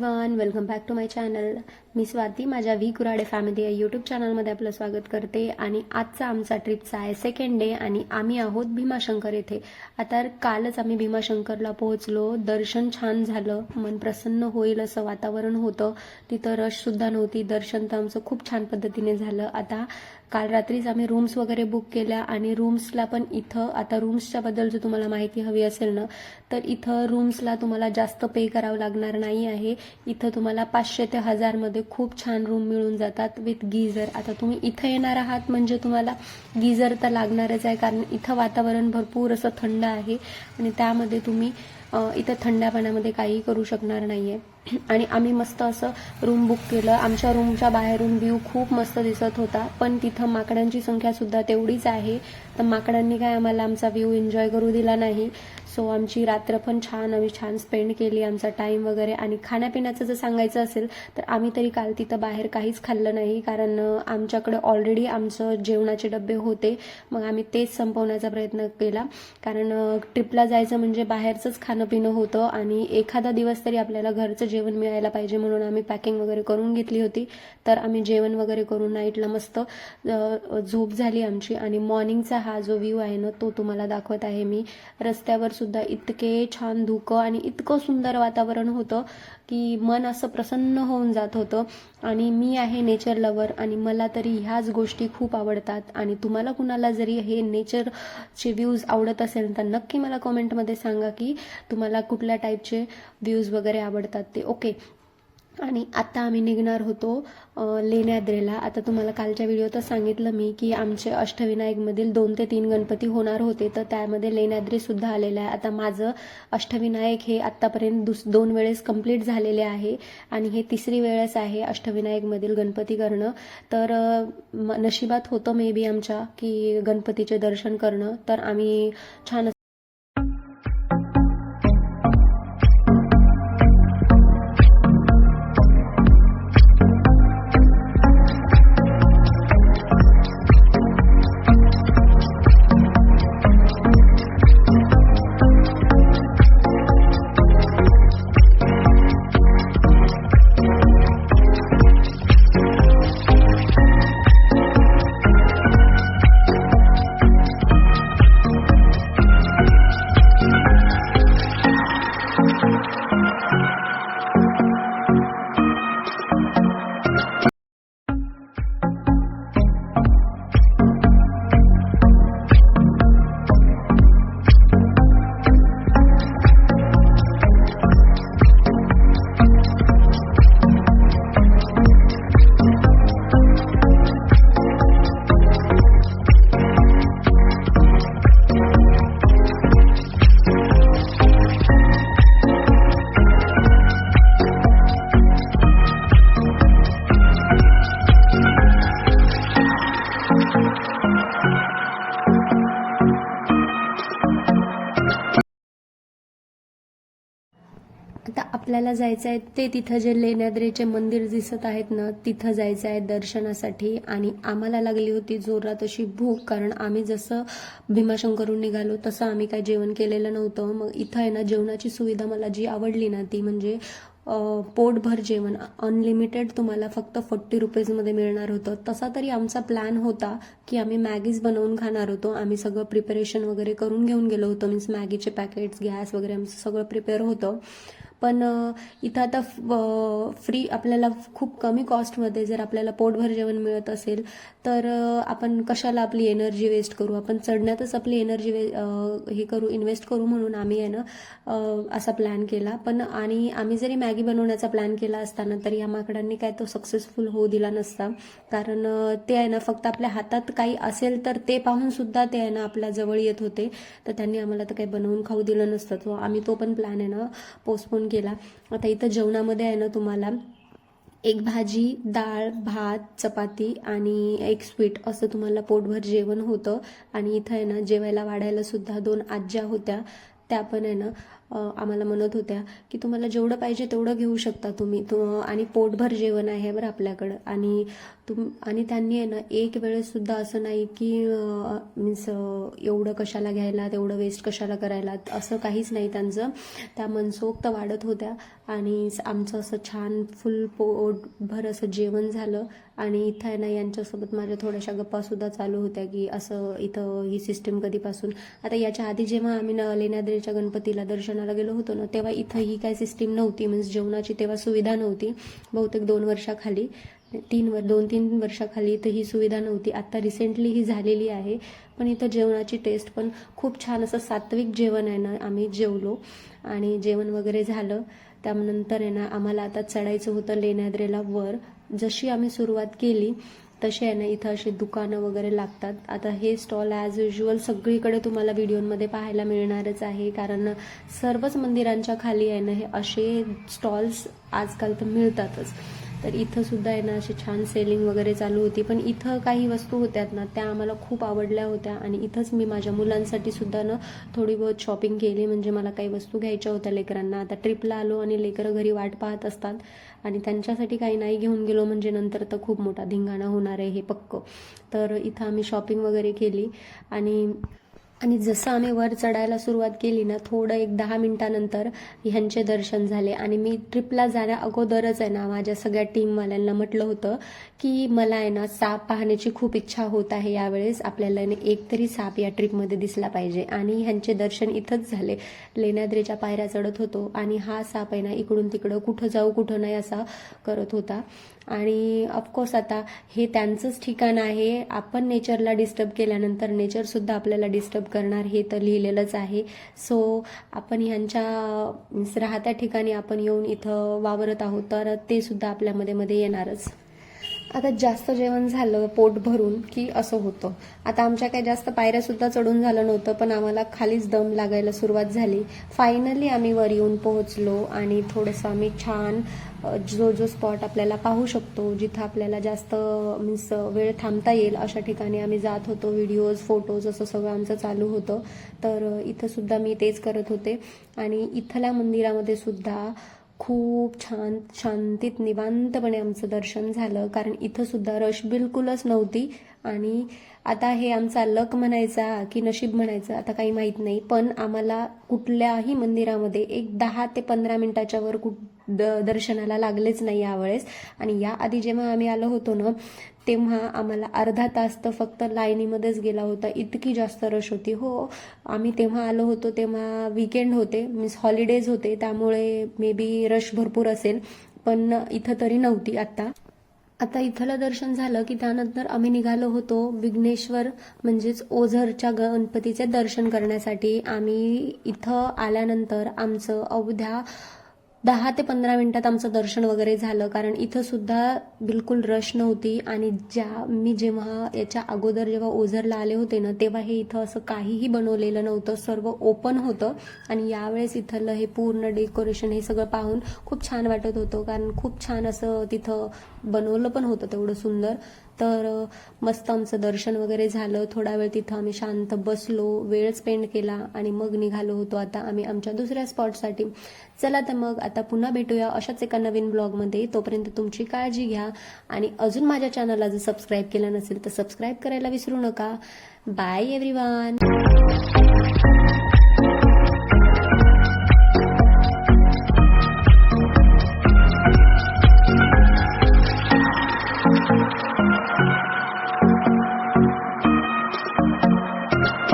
Back to my channel मी स्वाती माझ्या V Kurade family या यूट्यूब चॅनलमध्ये आपलं स्वागत करते. आणि आजचा आमचा ट्रिपचा आहे सेकंड डे आणि आम्ही आहोत भीमाशंकर येथे. आता कालच आम्ही भीमाशंकरला पोहोचलो. दर्शन छान झालं. मन प्रसन्न होईल असं वातावरण होतं. तिथं रशसुद्धा नव्हती. दर्शन तर आमचं खूप छान पद्धतीने झालं. आता काल रात्रीच आम्ही रूम्स वगैरे बुक केल्या आणि रूम्सला पण इथं आता रूम्सच्या बद्दल जर तुम्हाला माहिती हवी असेल ना तर इथं रूम्सला तुम्हाला जास्त पे करावं लागणार नाही आहे. इथं तुम्हाला पाचशे ते हजारमध्ये खूप छान रूम मिळून जातात विथ गीझर आता तुम्ही इथं येणार आहात म्हणजे तुम्हाला गीझर तर लागणारच आहे कारण इथं वातावरण भरपूर असं थंड आहे आणि त्यामध्ये तुम्ही इथं थंडापणामध्ये काहीही काही करू शकणार नाही आहे आणि आम्ही मस्त असं रूम बुक केलं. आमच्या रूमच्या बाहेरून व्ह्यू खूप मस्त दिसत होता. पण तिथं माकडांची संख्या सुद्धा तेवढीच आहे. तर माकडांनी काय आम्हाला आमचा व्ह्यू एन्जॉय करू दिला नाही. सो आमची रात्र पण छान आम्ही छान स्पेंड केली आमचा टाइम वगैरे. आणि खाण्यापिण्याचं जर सांगायचं असेल तर आम्ही तरी काल तिथं बाहेर काहीच खाल्लं नाही. कारण आमच्याकडे ऑलरेडी आमचं जेवणाचे डबे होते. मग आम्ही तेच संपवण्याचा प्रयत्न केला. कारण ट्रिपला जायचं म्हणजे बाहेरचंच खाणं पिणं होतं. आणि एखादा दिवस तरी आपल्याला घरचं जेवण मिळायला पाहिजे म्हणून आम्ही पॅकिंग वगैरे करून घेतली होती. तर आम्ही जेवण वगैरे करून नाईटला मस्त झोप झाली आमची. आणि मॉर्निंगचा हा जो व्ह्यू आहे ना तो तुम्हाला दाखवत आहे मी. रस्त्यावर सुद्धा इतके छान धुकं आणि इतकं सुंदर वातावरण होतं की मन असं प्रसन्न होऊन जात होतं. आणि मी आहे नेचर लवर आणि मला तरी ह्याच गोष्टी खूप आवडतात. आणि तुम्हाला कुणाला जरी हे नेचरचे व्ह्यूज आवडत असेल तर नक्की मला कॉमेंटमध्ये सांगा की तुम्हाला कुठल्या टाईपचे व्ह्यूज वगैरे आवडतात ते. ओके आणि आता आम्ही निघणार होतो लेण्याद्रेला आता तुम्हाला कालच्या व्हिडिओतच सांगितलं मी की आमचे अष्टविनायकमधील दोन ते तीन गणपती होणार होते तर त्यामध्ये लेण्याद्रीसुद्धा आलेलं आहे. आता माझं अष्टविनायक हे आत्तापर्यंत दुस दोन वेळेस कंप्लीट झालेले आहे आणि हे तिसरी वेळेस आहे अष्टविनायकमधील गणपती करणं. तर म- नशिबात होतं मे बी आमच्या की गणपतीचे दर्शन करणं. तर आम्ही छान आपल्याला जायचं आहे ते तिथं जे लेण्याद्रीचे मंदिर दिसत आहेत ना तिथं जायचं आहे दर्शनासाठी. आणि आम्हाला लागली होती जोरात अशी भूक कारण आम्ही जसं भीमाशंकरून निघालो तसं आम्ही काय जेवण केलेलं नव्हतं. मग इथं आहे ना जेवणाची सुविधा मला जी आवडली ना ती म्हणजे पोटभर जेवण. अनलिमिटेड तुम्हाला फक्त फोर्टी रुपीजमध्ये मिळणार होतं. तसा तरी आमचा प्लॅन होता की आम्ही मॅगीज बनवून खाणार होतो. आम्ही सगळं प्रिपरेशन वगैरे करून घेऊन गेलो होतो. मीन्स मॅगीचे पॅकेट्स गॅस वगैरे आमचं सगळं प्रिपेअर होतं. पण इथं आता फ्री आपल्याला खूप कमी कॉस्टमध्ये जर आपल्याला पोटभर जेवण मिळत असेल तर आपण कशाला आपली एनर्जी वेस्ट करू? आपण चढण्यातच आपली एनर्जी वे हे करू इन्व्हेस्ट करू म्हणून आम्ही आहे ना असा प्लॅन केला. पण आणि आम्ही जरी मॅगी बनवण्याचा प्लॅन केला असताना तरी या माकडांनी काय तो सक्सेसफुल होऊ दिला नसता. कारण ते आहे ना फक्त आपल्या हातात काही असेल तर ते पाहून सुद्धा ते आहे ना आपल्या जवळ येत होते. तर त्यांनी आम्हाला तर काही बनवून खाऊ दिलं नसतं. तो आम्ही तो पण प्लॅन आहे ना पोस्टपोन केला आता इथं जेवणामध्ये आहे ना तुम्हाला एक भाजी डाळ भात चपाती आणि एक स्वीट असं तुम्हाला पोटभर जेवण होतं. आणि इथं आहे ना जेवायला वाढायला सुद्धा दोन आज्या होत्या. त्या पण आहे ना आम्हाला म्हणत होत्या की तुम्हाला जेवढं पाहिजे तेवढं घेऊ शकता तुम्ही. तु आणि पोटभर जेवण आहे बरं आपल्याकडं. आणि तुम आणि त्यांनी आहे ना एक वेळेससुद्धा असं नाही की मीन्स एवढं कशाला घ्यायला तेवढं वेस्ट कशाला करायला असं काहीच नाही त्यांचं. त्या मनसोक्त वाढत होत्या. आणि स- आमचं असं छान फुल पोटभर असं जेवण झालं. आणि इथं आहे ना यांच्यासोबत माझ्या थोड्याशा गप्पासुद्धा चालू होत्या की असं इथं ही सिस्टीम कधीपासून. आता याच्या आधी जेव्हा आम्ही लेण्याद्रीच्या गणपतीला दर्शन दर्शनाला गेलो होतो ना तेव्हा इथं ही काय सिस्टीम नव्हती. मीन्स जेवणाची तेव्हा सुविधा नव्हती. बहुतेक दोन वर्षाखाली तीन वर दोन तीन वर्षाखाली इथं ही सुविधा नव्हती. आत्ता रिसेंटली ही झालेली आहे. पण इथं जेवणाची टेस्ट पण खूप छान असं सात्विक जेवण आहे ना आम्ही जेवलो. आणि जेवण वगैरे झालं. त्यानंतर आहे ना आम्हाला आता चढायचं होतं लेण्याद्रेला वर. जशी आम्ही सुरुवात केली तसे आहे ना इथं असे दुकानं वगैरे लागतात. आता हे स्टॉल ॲज युजल सगळीकडे तुम्हाला व्हिडिओमध्ये पाहायला मिळणारच आहे. कारण सर्वच मंदिरांच्या खाली आहे ना हे असे स्टॉल्स आजकाल तर मिळतातच. तर इथं सुद्धा आहे ना अशी छान सेलिंग वगैरे चालू होती. पण इथं काही वस्तू होत्यात ना त्या आम्हाला खूप आवडल्या होत्या. आणि इथंच मी माझ्या मुलांसाठी सुद्धा ना थोडी बहुत शॉपिंग केली. म्हणजे मला काही वस्तू घ्यायच्या होत्या लेकरांना. आता ट्रिपला आलो आणि लेकरं घरी वाट पाहत असतात. आणि त्यांच्यासाठी काही नाही घेऊन गेलो म्हणजे नंतर तर खूप मोठा धिंगाणा होणार आहे हे पक्क. तर इथं आम्ही शॉपिंग वगैरे केली. आणि आणि जसं आम्ही वर चढायला सुरुवात केली ना थोडं एक दहा मिनिटानंतर ह्यांचे दर्शन झाले. आणि मी ट्रिपला जाण्या अगोदरच आहे ना माझ्या सगळ्या टीमवाल्यांना म्हटलं होतं की मला आहे ना साप पाहण्याची खूप इच्छा होत आहे यावेळेस. आपल्याला एक तरी साप या ट्रिपमध्ये दिसला पाहिजे. आणि ह्यांचे दर्शन इथंच झाले. लेण्याद्रीच्या पायऱ्या चढत होतो आणि हा साप आहे ना इकडून तिकडं कुठं जाऊ कुठं नाही असा करत होता. आणि ऑफकोर्स आता हे त्यांचंच ठिकाण आहे. आपण नेचरला डिस्टर्ब केल्यानंतर नेचरसुद्धा आपल्याला डिस्टर्ब करणार हे तर लिहिलेलंच आहे. सो आपण ह्यांच्या राहत्या ठिकाणी आपण येऊन इथं वावरत आहोत तर ते सुद्धा आपल्या मध्ये मध्ये येणारच. आता जास्त जेवण झालं पोट भरून की असं होतं. आता आमच्या काही जास्त पायऱ्या सुद्धा चढून झालं नव्हतं पण आम्हाला खालीच दम लागायला सुरुवात झाली. फायनली आम्ही वर येऊन पोहोचलो आणि थोडंसं आम्ही छान जो जो स्पॉट आपल्याला पाहू शकतो जिथं आपल्याला जास्त मीन्स वेळ थांबता येईल अशा ठिकाणी आम्ही जात होतो. व्हिडिओज फोटोज असं सगळं आमचं चालू होतं. तर इथंसुद्धा इथं सुद्धा मी तेच करत होते. आणि इथल्या मंदिरामध्ये सुद्धा खूप छान शांतीत निवांतपणे आमचं दर्शन झालं. कारण इथं सुद्धा रश बिलकुलच नव्हती. आणि आता हे आमचा लक म्हणायचा की नशीब म्हणायचं आता काही माहीत नाही. पण आम्हाला कुठल्याही मंदिरामध्ये एक दहा ते पंधरा मिनिटाच्या वर कुठ द- दर्शनाला लागलेच नाही यावेळेस. आणि याआधी जेव्हा आम्ही आलो होतो ना तेव्हा आम्हाला अर्धा तास तर फक्त लाईनीमध्येच गेला होता. इतकी जास्त रश होती. हो आम्ही तेव्हा आलो होतो तेव्हा विकेंड होते. मीन्स हॉलिडेज होते. त्यामुळे मे बी रश भरपूर असेल. पण इथं तरी नव्हती आत्ता. आता इथलं दर्शन झालं की त्यानंतर आम्ही निघालो होतो विघ्नेश्वर म्हणजेच ओझरच्या गणपतीचे दर्शन करण्यासाठी. आम्ही इथं आल्यानंतर आमचं अवध्या दहा ते पंधरा मिनिटात आमचं दर्शन वगैरे झालं कारण इथं सुद्धा बिलकुल रश नव्हती. आणि ज्या मी जेव्हा याच्या अगोदर जेव्हा ओझरला आले होते ना तेव्हा हे इथं असं काहीही बनवलेलं नव्हतं. सर्व ओपन होतं. आणि यावेळेस इथलं हे पूर्ण डेकोरेशन हे सगळं पाहून खूप छान वाटत होतं. कारण खूप छान असं तिथं बनवलं पण होतं तेवढं सुंदर. तर मस्त आमचं दर्शन वगैरे झालं. थोडा वेळ तिथं आम्ही शांत बसलो वेळ स्पेंड केला. आणि मग निघालो होतो आता आम्ही आमच्या दुसऱ्या स्पॉटसाठी चला तर मग आता पुन्हा भेटूया अशाच एका नवीन ब्लॉगमध्ये. तोपर्यंत तुमची काळजी घ्या. आणि अजून माझ्या चॅनलला जर सबस्क्राईब केलं नसेल तर सबस्क्राईब करायला विसरू नका. Bye everyone